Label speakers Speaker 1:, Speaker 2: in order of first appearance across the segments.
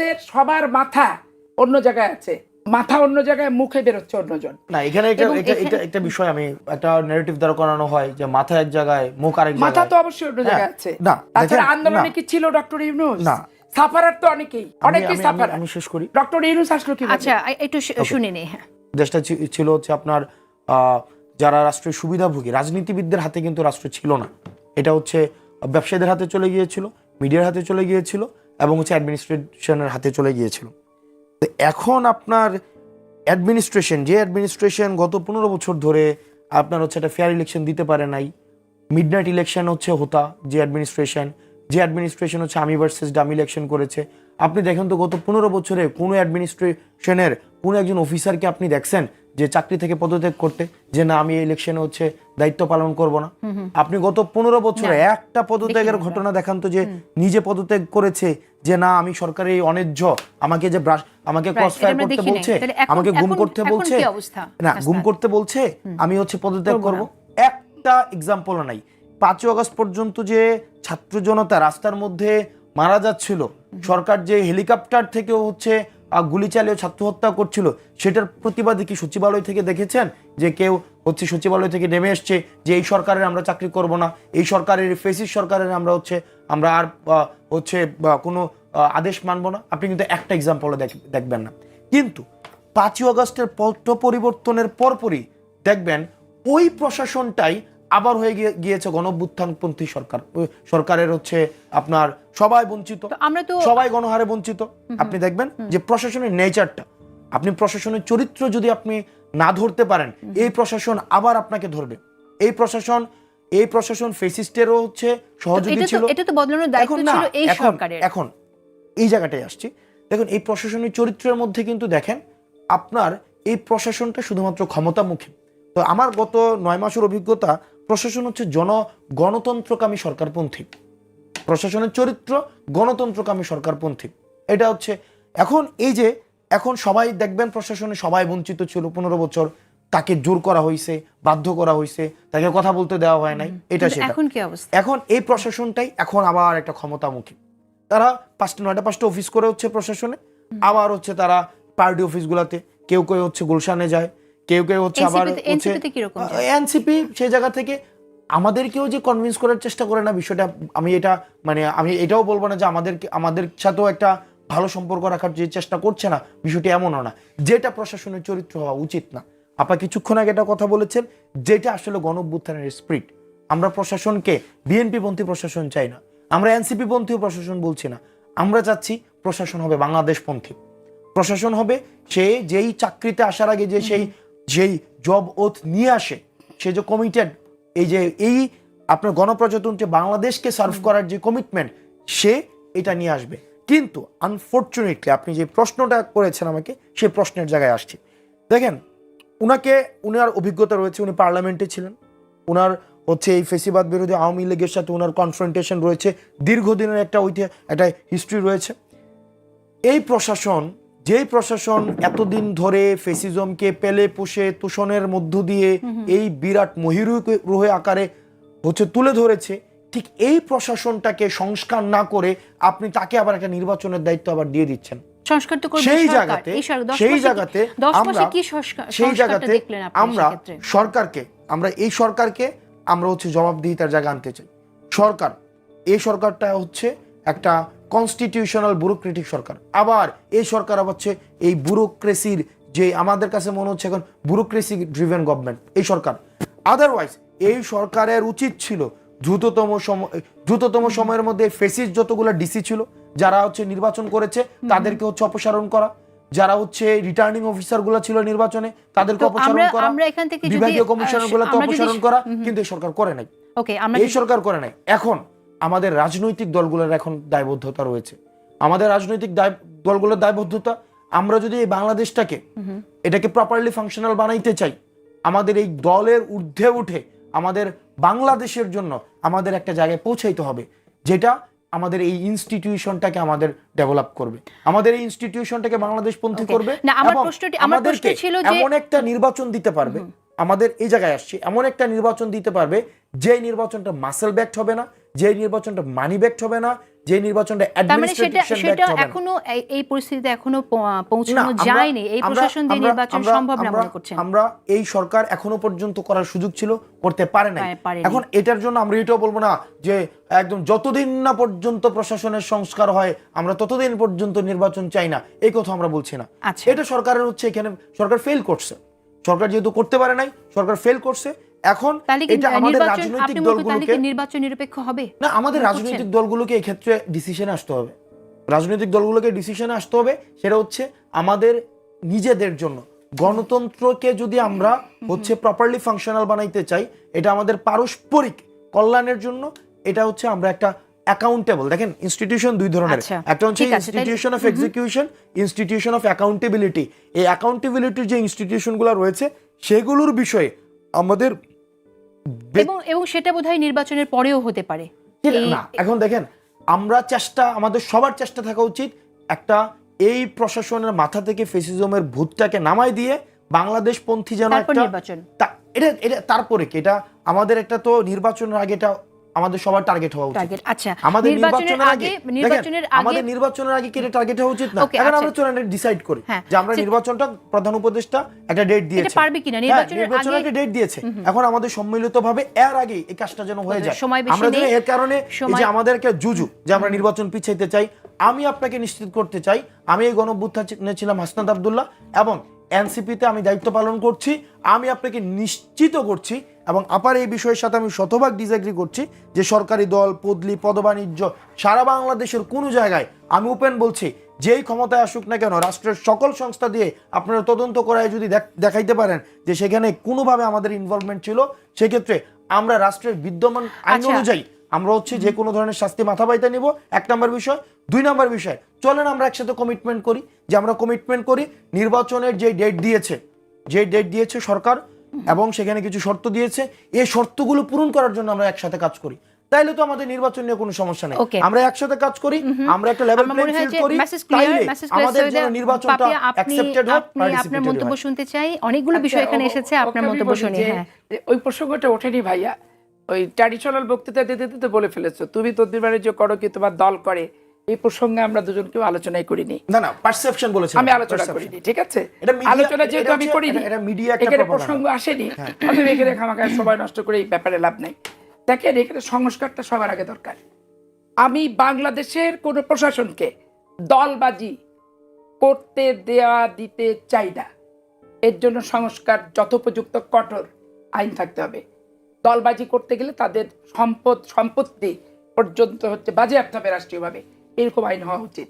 Speaker 1: আপনাদের সবার মাথা অন্য জায়গায় আছে। মাথা অন্য জায়গায় মুখে বেরোচ্ছে অন্যজন।
Speaker 2: না এখানে একটা এটা এটা একটা বিষয় আমি একটা নেগেটিভ দ্বারা করানো হয় যে মাথা এক জায়গায় মুখ আরেক
Speaker 1: মাথা তো অবশ্যই অন্য জায়গায়
Speaker 2: হ্যাঁ,
Speaker 1: আছে।
Speaker 2: না,
Speaker 1: তাছাড়া আন্দোলনে কি ছিল ডক্টর ইউনুস?
Speaker 2: না।
Speaker 1: সাফারার তো অনেকেই। অনেকেই সাফারার
Speaker 2: আমি শেষ করি।
Speaker 1: ডক্টর ইউনুস আসলো কি
Speaker 3: আচ্ছা একটু শুনে নি হ্যাঁ।
Speaker 2: দেশটা ছিল হচ্ছে আপনার আহ, যারা রাষ্ট্রের সুবিধাভোগী রাজনীতিবিদদের হাতে কিন্তু রাষ্ট্র ছিল না। এটা হচ্ছে ব্যবসায়ীদের হাতে চলে গিয়েছিল মিডিয়ার হাতে চলে গিয়েছিল এবং হচ্ছে অ্যাডমিনিস্ট্রেশনের হাতে চলে গিয়েছিল। তো এখন আপনার অ্যাডমিনিস্ট্রেশন যে অ্যাডমিনিস্ট্রেশন গত পনেরো বছর ধরে আপনার হচ্ছে একটা ফেয়ার ইলেকশন দিতে পারে নাই মিডনাইট ইলেকশন হচ্ছে হোতা, যে অ্যাডমিনিস্ট্রেশন যে অ্যাডমিনিস্ট্রেশন হচ্ছে আমি ভার্সেস ডামি ইলেকশন করেছে। আপনি দেখেন তো গত পনেরো বছরে কোনো অ্যাডমিনিস্ট্রেশনের কোনো একজন অফিসারকে আপনি দেখছেন? যে চাকরি থেকে পদত্যাগ করতে যে না আমি এই ইলেকশনে হচ্ছে দায়িত্ব পালন করব না। আপনি গত পনেরো বছরে একটা পদত্যাগের ঘটনা দেখান তো যে নিজে পদত্যাগ করেছে যে না আমি সরকারি এই অনিজ্য আমাকে যে ব্রাশ আমাকে ক্রস ফায়ার করতে। বলছে আমাকে গুম করতে বলছে না গুম করতে বলছে আমি হচ্ছে পদত্যাগ করব একটা এক্সাম্পল নাই। পাঁচই আগস্ট পর্যন্ত যে ছাত্র জনতা রাস্তার মধ্যে মারা যাচ্ছিল সরকার যে হেলিকপ্টার থেকেও হচ্ছে গুলি চালিয়ে ছাত্র হত্যা করছিল, সেটার প্রতিবাদে কি সচিবালয় থেকে দেখেছেন যে কেউ হচ্ছে সচিবালয় থেকে নেমে এসছে যে এই সরকারের আমরা চাকরি করব না, এই সরকারের ফেসিস সরকারের আমরা হচ্ছে, আমরা আর হচ্ছে কোনো আদেশ মানব না। আপনি কিন্তু একটা এক্সাম্পল দেখবেন না। কিন্তু পাঁচই আগস্টের পট পরিবর্তনের পরপরই দেখবেন ওই প্রশাসনটাই আবার হয়ে গিয়েছে গণভ্যুত্থানপন্থী সরকার। সরকারের হচ্ছে আপনার সবাই বঞ্চিত
Speaker 3: আমরা তো
Speaker 2: সবাই গণহারে বঞ্চিত। আপনি দেখবেন যে প্রশাসনের নেচারটা আপনি প্রশাসনের চরিত্র যদি আপনি না ধরতে পারেন এই প্রশাসন আবার আপনাকে ধরবে। এই প্রশাসন এই প্রশাসন ফেসিস্টেরও হচ্ছে সহযোগী ছিল।
Speaker 3: এটা তো বদলানোর দায়িত্ব
Speaker 2: এখন
Speaker 3: ছিল এই সরকারের।
Speaker 2: এখন এই জায়গাটায় আসছি। দেখুন এই প্রশাসনের চরিত্রের মধ্যে কিন্তু দেখেন আপনার এই প্রশাসনটা শুধুমাত্র ক্ষমতামুখী। তো আমার গত নয় মাসের অভিজ্ঞতা প্রশাসন হচ্ছে জন গণতন্ত্রকামী সরকারপন্থী। প্রশাসনের চরিত্র গণতন্ত্রকামী সরকারপন্থী। এটা হচ্ছে এখন এই যে এখন সবাই দেখবেন প্রশাসনে সবাই বঞ্চিত ছিল পনেরো বছর তাকে জোর করা হয়েছে বাধ্য করা হয়েছে তাকে কথা বলতে দেওয়া হয় নাই এটা সেটা।
Speaker 3: এখন কি অবস্থা?
Speaker 2: এখন এই প্রশাসনটাই এখন আবার একটা ক্ষমতামুখী। তারা পাঁচটা নয়টা পাঁচটা অফিস করে হচ্ছে প্রশাসনে আবার হচ্ছে তারা পার্টি অফিসগুলোতে কেউ কেউ হচ্ছে গুলশানে যায় কেউ কেউ হচ্ছে আবার? এনসিপি সেই জায়গা থেকে আমাদেরকেও যে কনভিন্স করার চেষ্টা করে না বিষয়টা আমি এটা মানে আমি এটাও বলব না যে আমাদের আমাদের সাথেও একটা ভালো সম্পর্ক রাখার যে চেষ্টা করছে না বিষয়টি এমনও না। যেটা প্রশাসনের চরিত্র হওয়া উচিত না। আপা কিছুক্ষণ আগে একটা কথা বলেছেন যেটা আসলে গণভ্যুত্থানের স্প্রিট আমরা প্রশাসনকে বিএনপি পন্থী প্রশাসন চাই না। আমরা এনসিপি পন্থী প্রশাসন বলছি না। আমরা চাচ্ছি প্রশাসন হবে বাংলাদেশ পন্থী। প্রশাসন হবে সে যেই চাকরিতে আসার আগে যে সেই যেই জব ওথ নিয়ে আসে সে যে কমিটেড এই যে এই আপনার গণপ্রজাতন্ত্রে বাংলাদেশকে সার্ভ করার যে কমিটমেন্ট সে এটা নিয়ে আসবে। কিন্তু আনফর্চুনেটলি আপনি যে প্রশ্নটা করেছেন আমাকে সেই প্রশ্নের জায়গায় আসছি। দেখেন উনাকে উনার অভিজ্ঞতা রয়েছে উনি পার্লামেন্টে ছিলেন। উনার হচ্ছে এই ফেসিবাদ বিরোধী আওয়ামী লীগের সাথে উনার কনফ্রন্টেশন রয়েছে। দীর্ঘদিনের একটা ঐতিহাস একটা হিস্ট্রি রয়েছে। এই প্রশাসন যেই প্রশাসন এতদিন ধরে ফেসিজমকে পেলে পুষে তুষণের মধ্য দিয়ে এই বিরাট মহিরুহে আকারে হচ্ছে তুলে ধরেছে ঠিক এই প্রশাসনটাকে সংস্কার না করে আপনি তাকে আবার একটা নির্বাচনের দায়িত্ব আবার দিয়ে দিচ্ছেন। সেই জায়গাতে আমরা সেই জায়গাতে আমরা সরকারকে আমরা এই সরকারকে আমরা হচ্ছে জবাবদিহিতার জায়গা আনতে চাই। সরকার এই সরকারটা হচ্ছে একটা কনস্টিটিউশনাল ব্যুরোক্রেটিক সরকার। আবার এই সরকার আবার হচ্ছে এই ব্যুরোক্রেসির যে আমাদের কাছে মনে হচ্ছে এখন ব্যুরোক্রেসি ড্রিভেন গভর্নমেন্ট এই সরকার। আদারওয়াইজ এই সরকারের উচিত ছিল দ্রুততম সময় দ্রুততম সময়ের মধ্যে ফেসিস যতগুলো ডিসি ছিল যারা হচ্ছে নির্বাচন করেছে তাদেরকে হচ্ছে অপসারণ করা। যারা হচ্ছে রিটার্নিং অফিসারগুলো ছিল নির্বাচনে তাদেরকে অপসারণ করা।
Speaker 3: আমরা এখান থেকে
Speaker 2: বিভাগীয় কমিশনার গুলোকে অপসারণ করা কিন্তু এই সরকার করে নাই।
Speaker 3: ওকে আমরা
Speaker 2: এই সরকার করে নাই। এখন আমাদের রাজনৈতিক দলগুলোর এখন দায়বদ্ধতা রয়েছে। আমাদের রাজনৈতিক দায় দলগুলোর দায়বদ্ধতা আমরা যদি এই বাংলাদেশটাকে এটাকে প্রপারলি ফাংশনাল বানাইতে চাই আমাদের এই দলের ঊর্ধ্বে উঠে আমাদের বাংলাদেশের জন্য আমাদের একটা জায়গায় পৌঁছাইতে হবে যেটা আমাদের এই ইনস্টিটিউশনটাকে আমাদের ডেভেলপ করবে। আমাদের এই ইনস্টিটিউশনটাকে বাংলাদেশ পন্থী
Speaker 3: Okay.
Speaker 2: করবে আমাদেরকে এমন একটা নির্বাচন দিতে পারবে। আমাদের এই জায়গায় আসছে এমন একটা নির্বাচন দিতে পারবে যে নির্বাচনটা মাসেল ব্যাক্ট হবে না যে নির্বাচনটা মানি ব্যাকড হবে না যে নির্বাচনটা
Speaker 3: মানে সেটা এখনও এই- পরিস্থিতিতে এখনও পৌঁছানো যায়নি। এই প্রশাসন দিয়ে নির্বাচন সম্ভব না মনে করছেন।
Speaker 2: আমরা এই সরকার এখনও পর্যন্ত করার সুযোগ ছিল করতে পারে নাই। এখন এটার জন্য আমরা এটাও বলব না যে একদম যতদিন না পর্যন্ত প্রশাসনের সংস্কার হয় আমরা ততদিন পর্যন্ত নির্বাচন চাই না। এই কথা আমরা বলছি না।
Speaker 3: আচ্ছা।
Speaker 2: এটা সরকারের হচ্ছে এখানে সরকার ফেল করছে। সরকার যেহেতু করতে পারে নাই সরকার ফেল করছে এখন এটা আমাদের রাজনৈতিক দলগুলোকে
Speaker 3: নির্বাচন নিরপেক্ষ হবে?
Speaker 2: না আমাদের রাজনৈতিক দলগুলোকে এই ক্ষেত্রে ডিসিশনে আসতে হবে। রাজনৈতিক দলগুলোকে ডিসিশনে আসতে হবে সেটা হচ্ছে আমাদের নিজেদের জন্য। গণতন্ত্রকে যদি আমরা হচ্ছে প্রপারলি ফাংশনাল বানাইতে চাই এটা আমাদের পারস্পরিক কল্যাণের জন্য এটা হচ্ছে আমরা একটা অ্যাকাউন্টেবল দেখেন ইনস্টিটিউশন দুই ধরনের।
Speaker 3: আচ্ছা,
Speaker 2: একটা হচ্ছে institution of execution institution of accountability এই অ্যাকাউন্টেবিলিটির যে ইনস্টিটিউশনগুলো রয়েছে সেগুলোর বিষয়ে আমাদের
Speaker 3: এবং এবং সেটা বোধহয় নির্বাচনের পরেও হতে পারে।
Speaker 2: না এখন দেখেন আমরা চেষ্টা আমাদের সবার চেষ্টা থাকা উচিত একটা এই প্রশাসনের মাথা থেকে ফেসিজমের ভূতটাকে নামাই দিয়ে বাংলাদেশ পন্থী যেন একটা এটা এটা তারপরে কি? এটা আমাদের একটা তো নির্বাচনের আগে এটা আমাদের সবার টার্গেট হওয়া উচিত।
Speaker 3: টার্গেট আচ্ছা
Speaker 2: আমাদের
Speaker 3: নির্বাচনের
Speaker 2: নির্বাচনের
Speaker 3: আগে নির্বাচনের আগে
Speaker 2: আমাদের নির্বাচনের আগে কি টার্গেট হওয়া উচিত না। এখন
Speaker 3: আচ্ছা।
Speaker 2: আমরা চলেন ডিসাইড করি
Speaker 3: হ্যাঁ,
Speaker 2: যে আমরা নির্বাচনটা প্রধান উপদেষ্টা একটা ডেট দিয়েছে।
Speaker 3: এটা পারবে কিনা?
Speaker 2: হ্যাঁ,
Speaker 3: নির্বাচনের
Speaker 2: নির্বাচনের
Speaker 3: আগে-
Speaker 2: একটা ডেট দিয়েছে এখন আমাদের সম্মিলিতভাবে এর আগে এই কাজটা যেন হয়ে যায়। আমরা যেন এর কারণে এই যে আমাদের একটা জুজু যে আমরা নির্বাচন পিছাইতে চাই আমি আপনাকে নিশ্চিত করতে চাই আমি এই গণভ্যুত্থানে ছিলাম হাসনাত আবদুল্লাহ এবং এনসিপিতে আমি দায়িত্ব পালন করছি আমি আপনাকে নিশ্চিত করছি এবং আপার এই বিষয়ের সাথে আমি শতভাগ ডিসএগ্রি করছি যে সরকারি দল পদলি পদবাণিজ্য সারা বাংলাদেশের কোনো জায়গায় আমি ওপেন বলছি যেই ক্ষমতায় আসুক না কেন রাষ্ট্রের সকল সংস্থা দিয়ে আপনারা তদন্ত করায় যদি দেখ- দেখাইতে পারেন যে সেখানে কোনোভাবে আমাদের ইনভলভমেন্ট ছিল সেক্ষেত্রে আমরা রাষ্ট্রের বিদ্যমান আইন
Speaker 3: আচ্ছা।
Speaker 2: অনুযায়ী আমরা হচ্ছে যে কোনো ধরনের শাস্তি মাথা পাইতে নিব এক নম্বর বিষয় দুই নম্বর বিষয় চলেন আমরা একসাথে কমিটমেন্ট করি। যে আমরা কমিটমেন্ট করি নির্বাচনের যে ডেট দিয়েছে যে ডেট দিয়েছে সরকার এবং সেখানে কিছু শর্ত দিয়েছে এই শর্তগুলো পূরণ করার জন্য আমরা একসাথে কাজ করি। তাইলে তো আমাদের নির্বাচন নিয়ে কোনো সমস্যা নেই। আমরা একসাথে কাজ করি আমরা একটা লেভেল প্লেইং ফিল্ড করি তাইলে আমাদের জন্য নির্বাচনটা অ্যাকসেপ্টেড হয়
Speaker 3: আপনি আপনার মন্তব্য শুনতে চাই। অনেকগুলো বিষয় এখানে
Speaker 1: আচ্ছা,
Speaker 3: এসেছে আপনার মন্তব্য শুনি হ্যাঁ।
Speaker 1: ওই প্রসঙ্গটা ওঠেনি ভাইয়া। ওই ট্র্যাডিশনাল বক্তৃতা দিতে দিতে বলে ফেলেছো। তুমি তদ্বির বাণিজ্য করো কি তোমার দল করে। এই প্রসঙ্গে আমরা দুজন কেউ আলোচনাই করিনি।
Speaker 2: না না পারসেপশন বলেছেন
Speaker 1: আমি আলোচনা করিনি ঠিক আছে? আলোচনা যেহেতু আমি করিনি
Speaker 2: এটা- media একটা
Speaker 1: এখানে প্রসঙ্গ আসেনি অতএব এখানে খামাখা সময় নষ্ট করে এই ব্যাপারে লাভ নাই। দেখেন এখানে সংস্কারটা সবার আগে দরকার। আমি বাংলাদেশের কোন প্রশাসনকে দলবাজি করতে দেওয়া দিতে চাই না। এর জন্য সংস্কার যথোপযুক্ত কঠোর আইন থাকতে হবে। দলবাজি করতে গেলে তাদের সম্পদ সম্পত্তি পর্যন্ত হচ্ছে বাজেয়াপ্ত হবে রাষ্ট্রীয়ভাবে। এরকম আইন হওয়া উচিত।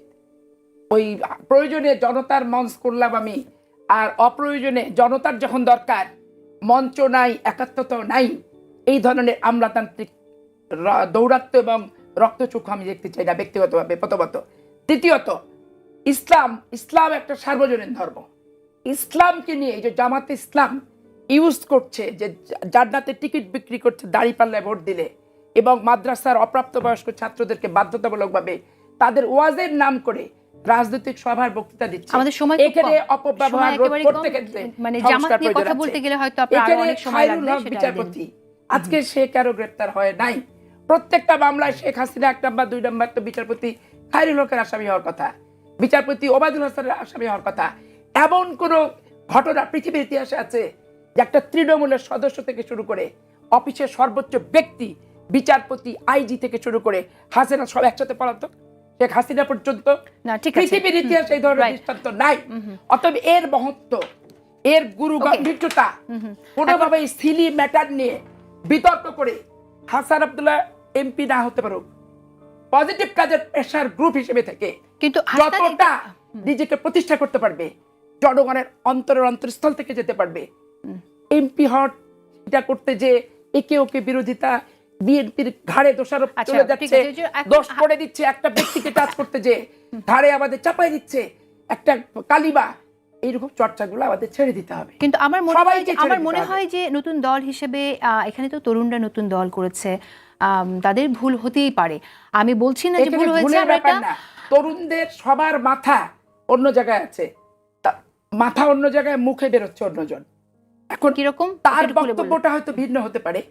Speaker 1: ওই প্রয়োজনে জনতার মঞ্চ করলাম আমি, আর অপ্রয়োজনে জনতার যখন দরকার, মঞ্চ নাই একাত্মতাও নাই, এই ধরনের আমলাতান্ত্রিক দৌরাত্ম্য এবং রক্তচক্ষু আমি দেখতে চাই না ব্যক্তিগতভাবে, প্রথমত। তৃতীয়ত ইসলাম ইসলাম একটা সার্বজনীন ধর্ম। ইসলামকে নিয়ে যে জামাত ইসলাম ইউজ করছে যে জা- জান্নাতের টিকিট বিক্রি করছে দাড়ি পাল্লায় ভোট দিলে, এবং মাদ্রাসার অপ্রাপ্তবয়স্ক ছাত্রদেরকে বাধ্যতামূলকভাবে তাদের ওয়াজের নাম করে রাজনৈতিক সভার বক্তৃতা দিচ্ছে।
Speaker 3: আমাদের সময়
Speaker 1: এখানে অপব্যবহার রোধ করতে। ক্ষেত্রে
Speaker 3: মানে জামাত নিয়ে কথা বলতে গেলে হয়তো আপনার অনেক সময় লাগবে।
Speaker 1: বিচারপতি আজকে সে কারও গ্রেপ্তার হয় নাই। প্রত্যেকটা মামলায় শেখ হাসিনা এক নাম্বার দুই নাম্বার তো বিচারপতি খায়রুল হকের আসামি হওয়ার কথা। বিচারপতি ওবায়দুল হাসানের আসামি হওয়ার কথা। এমন কোন ঘটনা পৃথিবীর ইতিহাসে আছে যে একটা তৃণমূলের সদস্য থেকে শুরু করে অফিসের সর্বোচ্চ ব্যক্তি বিচারপতি আইজি থেকে শুরু করে হাসিনা সব একসাথে পলাতক। শেখ হাসিনা পর্যন্ত। পৃথিবীর ইতিহাসে এই ধরনের দৃষ্টান্ত নাই। অতএব এর মহত্ব এর গুরু গাম্ভীর্যতা কোনোভাবে সিলি ম্যাটার নিয়ে বিতর্ক করে হাসান আব্দুল্লাহ এমপি না হতে পারুক পজিটিভ কাজের প্রেশার গ্রুপ হিসেবে থেকে
Speaker 3: কিন্তু
Speaker 1: যতটা নিজেকে প্রতিষ্ঠা করতে পারবে জনগণের অন্তরের অন্তরস্থল থেকে যেতে পারবে এমপি হট এটা করতে যে একে ওকে বিরোধিতা বিএনপির ঘাড়ে দোষারোপ
Speaker 3: আচ্ছা,
Speaker 1: চলে যাচ্ছে। দোষ করে দিচ্ছে একটা ব্যক্তিকে টাচ করতে যে ঘাড়ে আমাদের চাপাই দিচ্ছে একটা কালিবা এইরকম চর্চাগুলো আমাদের ছেড়ে দিতে হবে।
Speaker 3: কিন্তু আমার মনে হয় আমার মনে হয় যে নতুন দল হিসেবে এখানে তো তরুণরা নতুন দল করেছে তাদের ভুল হতেই পারে। আমি বলছি না যে ভুল হয়েছে
Speaker 1: তরুণদের সবার মাথা অন্য জায়গায় আছে। মাথা অন্য জায়গায় মুখে বেরোচ্ছে অন্যজন। এখন
Speaker 3: কীরকম?
Speaker 1: তার। বক্তব্যটা হয়তো ভিন্ন হতে পারে।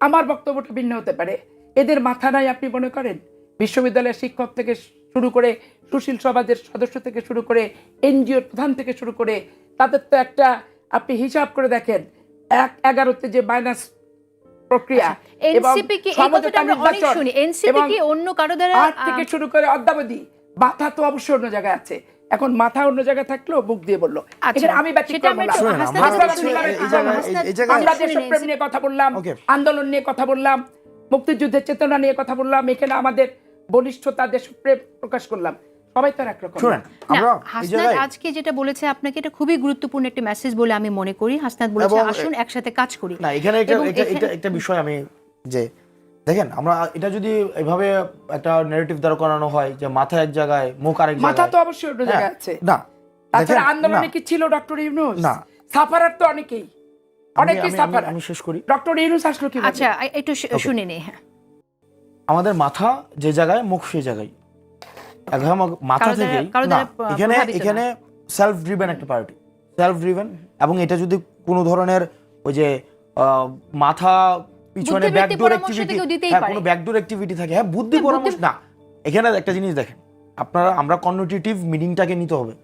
Speaker 1: আমার বক্তব্যটা ভিন্ন হতে পারে। এদের মাথা নাই আপনি মনে করেন? বিশ্ববিদ্যালয়ের শিক্ষক থেকে শুরু করে সুশীল সমাজের সদস্য থেকে শুরু করে এনজিওর প্রধান থেকে শুরু করে তাদের তো একটা আপনি হিসাব করে দেখেন এক এগারোতে যে মাইনাস প্রক্রিয়া এবং
Speaker 3: এনসিপি কি অন্য কারও দ্বারা
Speaker 1: থেকে শুরু করে অদ্যাবধি মাথা তো অবশ্যই অন্য জায়গায় আছে। এখন মাথা অন্য জায়গায় থাকল বুক দিয়ে বলল।
Speaker 3: আচ্ছা,
Speaker 1: আমি
Speaker 3: আমরা
Speaker 1: দেশপ্রেম নিয়ে কথা বললাম আন্দোলন নিয়ে কথা বললাম মুক্তিযুদ্ধের চেতনা নিয়ে কথা বললাম এখানে আমাদের বলিষ্ঠতা দেশপ্রেম প্রকাশ করলাম সবাই তো একরকম
Speaker 3: হাসনাত আজকে যেটা বলেছে আপনাকে এটা খুবই গুরুত্বপূর্ণ একটা মেসেজ বলে আমি মনে করি। হাসনাত বলেছে আসুন একসাথে কাজ করি।
Speaker 2: না এখানে একটা এটা একটা বিষয় আমি যে দেখেন আমরা এটা যদি এভাবে একটা নেগেটিভ দ্বারা করানো হয় যে মাথা এক জায়গায় মুখ আরেক
Speaker 1: মাথা
Speaker 2: জায়গায়
Speaker 1: তো অবশ্যই অন্য জায়গায়
Speaker 2: হ্যাঁ,
Speaker 1: আছে।
Speaker 2: না
Speaker 1: তাছাড়া আন্দোলনে কি ছিল ডক্টর ইউনুস?
Speaker 2: না।
Speaker 1: সাফারার তো অনেকেই। অনেকেই সাফার।
Speaker 2: আমি শেষ করি।
Speaker 1: ডক্টর ইউনুস আসলো কি
Speaker 3: আচ্ছা একটু শুনে নেই হ্যাঁ।
Speaker 2: আমাদের মাথা যে জায়গায় মুখ সেই জায়গায়। এখন মাথা থেকেই না এখানে এখানে সেলফ ড্রিভেন একটা পার্টি সেলফ ড্রিভেন এবং এটা যদি কোনো ধরনের ওই যে আহ, মাথা পিছনে ব্যাকডোর অ্যাক্টিভিটি হ্যাঁ। কোনো ব্যাকডোর অ্যাক্টিভিটি থাকে। হ্যাঁ বুদ্ধি
Speaker 3: হ্যাঁ,
Speaker 2: পরামর্শ না এখানে একটা জিনিস দেখেন। আপনারা আমরা কন্নোটেটিভ মিনিংটাকে নিতে হবে।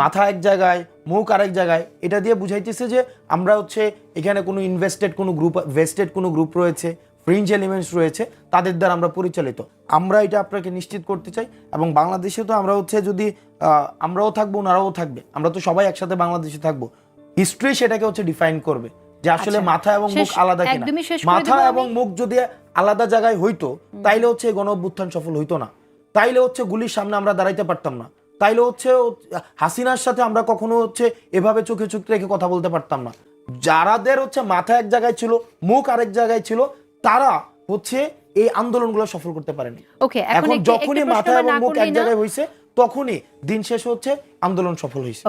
Speaker 2: মাথা এক জায়গায় মুখ আরেক জায়গায় এটা দিয়ে বুঝাইতেছে যে আমরা হচ্ছে এখানে কোনো ইনভেস্টেড কোনো গ্রুপ ভেস্টেড কোনো গ্রুপ রয়েছে ফ্রিঞ্জ এলিমেন্টস রয়েছে তাদের দ্বারা আমরা পরিচালিত। আমরা এটা আপনাকে নিশ্চিত করতে চাই এবং বাংলাদেশে তো আমরা হচ্ছে যদি আমরাও থাকব ওনারাও থাকবে। আমরা তো সবাই একসাথে বাংলাদেশে থাকব। হিস্ট্রি সেটাকে হচ্ছে ডিফাইন করবে। যে আসলে
Speaker 3: আচ্ছা,
Speaker 2: মাথা এবং মুখ আলাদা কিনা। মাথা এবং মুখ যদি আলাদা জায়গায় হইতো তাইলে হচ্ছে গণ অভ্যুত্থান সফল হইতো না। তাইলে হচ্ছে গুলির সামনে আমরা দাঁড়াইতে পারতাম না। তাইলে হচ্ছে হাসিনার সাথে আমরা কখনো হচ্ছে এভাবে চোখে চোখ রেখে কথা বলতে পারতাম না। যারাদের হচ্ছে মাথা এক জায়গায় ছিল মুখ আরেক জায়গায় ছিল তারা হচ্ছে এই আন্দোলনগুলো সফল করতে পারেনি।
Speaker 3: এখন
Speaker 2: যখনই মাথা এবং মুখ এক জায়গায় হয়েছে তখনই দিন শেষ হচ্ছে আন্দোলন সফল হয়েছে